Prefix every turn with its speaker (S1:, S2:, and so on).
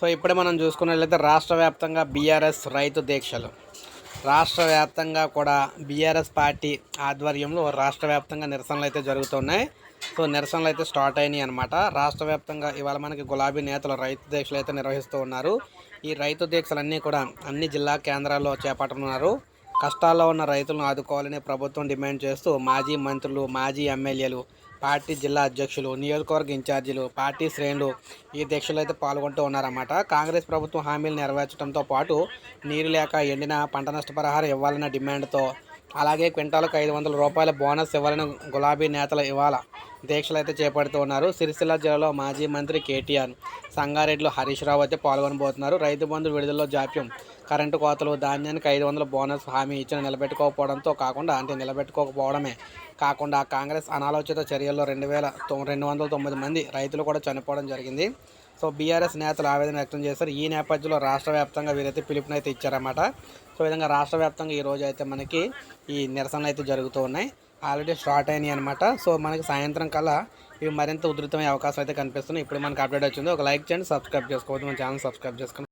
S1: So ఇప్పుడే మనం చూసుకున్నట్లయితే రాష్ట్ర వ్యాప్తంగా బీఆర్ఎస్ రైతు దీక్షలు. రాష్ట్ర వ్యాప్తంగా కూడా బీఆర్ఎస్ పార్టీ ఆధ్వర్యంలో రాష్ట్ర వ్యాప్తంగా నిరసనలు అయితే జరుగుతున్నాయి. సో నిరసనలు అయితే స్టార్ట్ అయినాయి అనమాట రాష్ట్ర వ్యాప్తంగా ఇవాళ మనకి గులాబీ నేతలు రైతు దీక్షలు అయితే నిర్వహిస్తూ ఉన్నారు. ఈ రైతు దీక్షలన్నీ కూడా అన్ని జిల్లా కేంద్రాల్లో చేపట్టనున్నారు. కష్టాల్లో ఉన్న రైతులను ఆదుకోవాలని ప్రభుత్వం డిమాండ్ చేస్తూ మాజీ మంత్రులు మాజీ ఎమ్మెల్యేలు పార్టీ జిల్లా అధ్యక్షులు నియోజకవర్గ ఇన్ఛార్జీలు పార్టీ శ్రేణులు ఈ దీక్షలో అయితే పాల్గొంటూ ఉన్నారన్నమాట. కాంగ్రెస్ ప్రభుత్వం హామీలు నెరవేర్చడంతో పాటు నీరు లేక ఎండిన పంట నష్టపరిహారం ఇవ్వాలన్న డిమాండ్తో అలాగే క్వింటాలకు ఐదు వందల రూపాయల బోనస్ ఇవ్వాలని గులాబీ నేతలు ఇవాళ దీక్షలు అయితే చేపడుతూ ఉన్నారు. సిరిసిల్ల జిల్లాలో మాజీ మంత్రి కేటీఆర్ సంగారెడ్డిలో హరీష్ రావు అయితే పాల్గొనబోతున్నారు. రైతు బంధు విడుదలలో జాప్యం. కరెంటు కోతలు ధాన్యానికి ఐదు వందల బోనస్ హామీ ఇచ్చిన నిలబెట్టుకోకపోవడంతో కాకుండా అంటే నిలబెట్టుకోకపోవడమే కాకుండా కాంగ్రెస్ అనాలోచిత చర్యల్లో రెండు వేల రెండు వందల తొమ్మిది మంది రైతులు కూడా చనిపోవడం జరిగింది. సో బీఆర్ఎస్ నేతలు ఆవేదన వ్యక్తం చేశారు. ఈ నేపథ్యంలో రాష్ట్ర వ్యాప్తంగా వీరైతే పిలుపునైతే ఇచ్చారన్నమాట. సో విధంగా రాష్ట్ర వ్యాప్తంగా ఈ రోజు అయితే మనకి ఈ నిరసనలు అయితే జరుగుతూ ఉన్నాయి. ఆల్రెడీ స్టార్ట్ అయినాయి అనమాట సో మనకి సాయంత్రం కల్లా ఇవి మరింత ఉధృతమయ్యే అవకాశం అయితే కనిపిస్తున్నాయి. ఇప్పుడు మనకి అప్డేట్ వచ్చింది. ఒక లైక్ చేయండి సబ్స్క్రైబ్ చేసుకోవద్దు. మన ఛానల్ సబ్స్క్రైబ్ చేసుకోండి.